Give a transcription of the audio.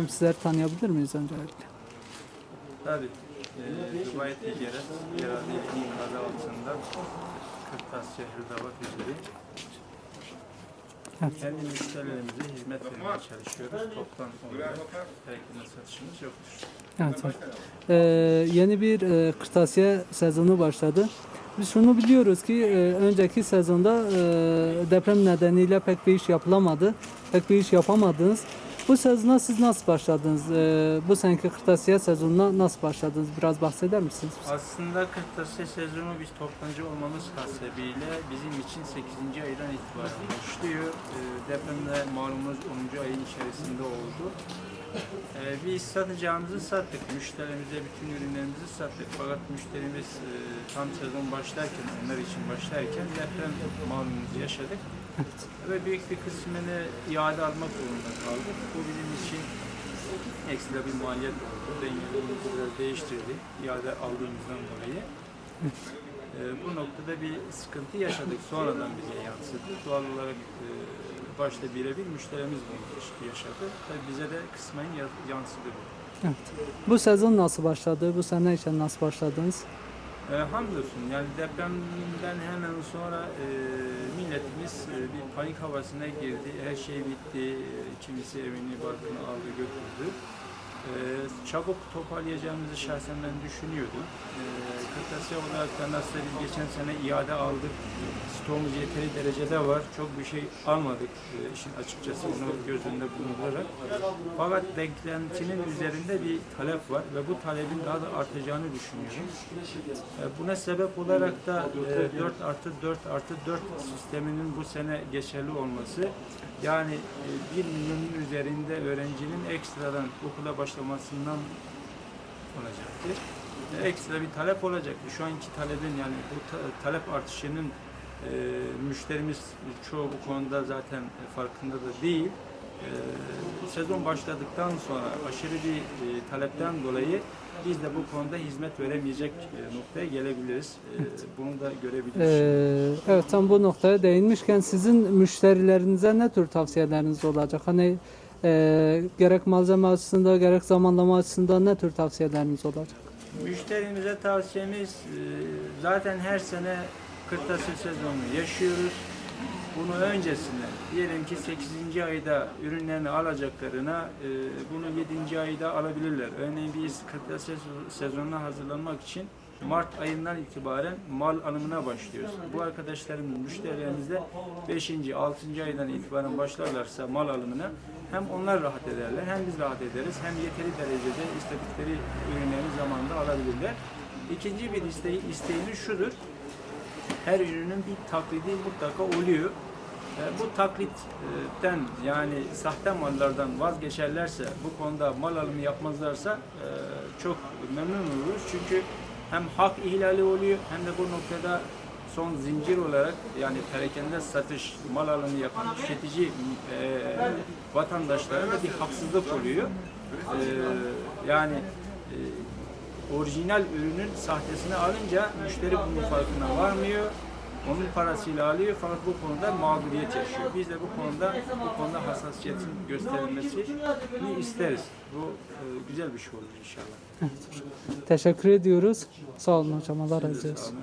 Sizleri tanıyabilir miyiz öncelikle? Tabii. E, Dubai Ticaret Yerel adı altında Kırtasiye Hırdava Tüccarı. Evet. Kendi müşterilerimize hizmet vermeye çalışıyoruz. Toptan olarak perakende satışımız yoktur. Evet. evet. Ee, yeni bir e, kırtasiye sezonu başladı. Biz şunu biliyoruz ki e, önceki sezonda e, deprem nedeniyle pek bir iş yapılamadı. Pek bir iş yapamadınız. Bu sezona siz nasıl başladınız? E, bu seneki kırtasiye sezonuna nasıl başladınız? Biraz bahseder misiniz? Aslında Kırtasiye sezonu biz toptancı olmamız hasebiyle bizim için 8. aydan itibaren başlıyor. E, depremde malumunuz 10. ayın içerisinde oldu. E, biz satacağımızı sattık. Müşterimize bütün ürünlerimizi sattık. Fakat müşterimiz e, tam sezon başlarken, onlar için başlarken deprem malumunuz yaşadık. Ve büyük bir kısmını iade almak zorunda kaldık. Bu bizim için ekstra bir maliyet oldu. Dengelerimizi biraz değiştirdik iade aldığımızdan dolayı. Ee, bu noktada bir sıkıntı yaşadık. Sonradan bize yansıdı. Doğal olarak e, başta birebir müşterimiz bunu yaşadı. Tabii bize de kısmen ya- yansıdı bu. Evet. Bu sezon nasıl başladı? Bu sene için nasıl başladınız? E, hamdolsun yani depremden hemen sonra e, milletimiz e, bir panik havasına girdi. Her şey bitti. E, kimisi evini barkını aldı götürdü. E, çabuk toparlayacağımızı şahsen ben düşünüyordum. E, kırtasiye olarak da biz geçen sene iade aldık. Stoğumuz yeteri derecede var. Çok bir şey almadık e, işin açıkçası onu göz önünde bulundurarak. Fakat beklentinin üzerinde bir talep var ve bu talebin daha da artacağını düşünüyorum. E, Buna sebep olarak da e, 4 artı 4 artı 4 sisteminin bu sene geçerli olması yani e, 1 milyonun üzerinde öğrencinin ekstradan okula başlamasından olacaktır. E, Ekstra bir talep olacaktır. Şu anki talebin yani bu ta- talep artışının e, müşterimiz çoğu bu konuda zaten farkında da değil. E, sezon başladıktan sonra aşırı bir e, talepten dolayı biz de bu konuda hizmet veremeyecek e, noktaya gelebiliriz. E, bunu da görebiliriz. Ee, evet tam bu noktaya değinmişken sizin müşterilerinize ne tür tavsiyeleriniz olacak? Hani e, gerek malzeme açısından gerek zamanlama açısından ne tür tavsiyeleriniz olacak? Müşterimize tavsiyemiz e, zaten her sene kırtasiye sezonunu yaşıyoruz. Bunu öncesinde diyelim ki 8. ayda ürünlerini alacaklarına e, bunu 7. ayda alabilirler. Örneğin biz kırtasiye sezonuna hazırlanmak için Mart ayından itibaren mal alımına başlıyoruz. Bu arkadaşlarımız, müşterilerimiz de 5. 6. aydan itibaren başlarlarsa mal alımına hem onlar rahat ederler hem biz rahat ederiz hem yeteri derecede istedikleri ürünleri zamanında alabilirler. İkinci bir isteği, isteğimiz şudur. Her ürünün bir taklidi mutlaka oluyor. E, bu taklitten yani sahte mallardan vazgeçerlerse, bu konuda mal alımı yapmazlarsa e, çok memnun oluruz. Çünkü hem hak ihlali oluyor hem de bu noktada son zincir olarak yani perakende satış, mal alımı yapan tüketici e, vatandaşlara da bir haksızlık oluyor. E, yani e, orijinal ürünün sahtesini alınca müşteri bunun farkına varmıyor. Onun parasıyla alıyor fakat bu konuda mağduriyet yaşıyor. Biz de bu konuda bu konuda hassasiyetin gösterilmesini isteriz. Bu e, güzel bir şey olur inşallah. Teşekkür ediyoruz. Sağ olun hocam. Allah razı olsun.